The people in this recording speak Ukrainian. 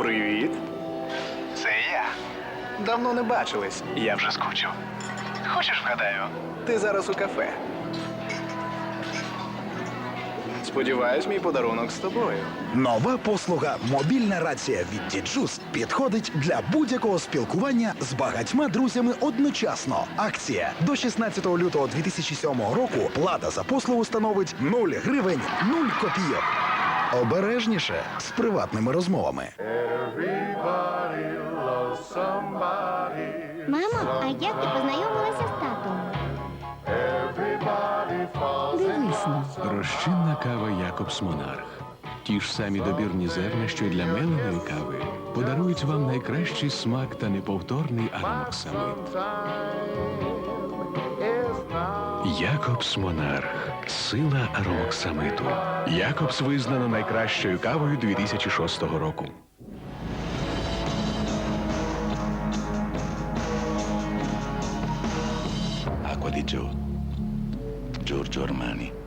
Привіт. Це я. Давно не бачились. Я вже скучив. Хочеш вгадаю? Ти зараз у кафе. Сподіваюсь, мій подарунок з тобою. Нова послуга мобільна рація від Діджус підходить для будь-якого спілкування з багатьма друзями одночасно. Акція до 16 лютого 2007 року плата за послугу становить 0 гривень 0 копійок. Обережніше з приватними розмовами. Мамо, а як ти познайомилася з татом? Дивись ну. Розчинна кава Якобс Монарх. Ті ж самі добірні зерна, що й для меленої кави, подарують вам найкращий смак та неповторний аромаксамит. Якобс Монарх. Сила роксамиту. Якобс визнано найкращою кавою 2006 року. Acqua di Gio. Giorgio Armani.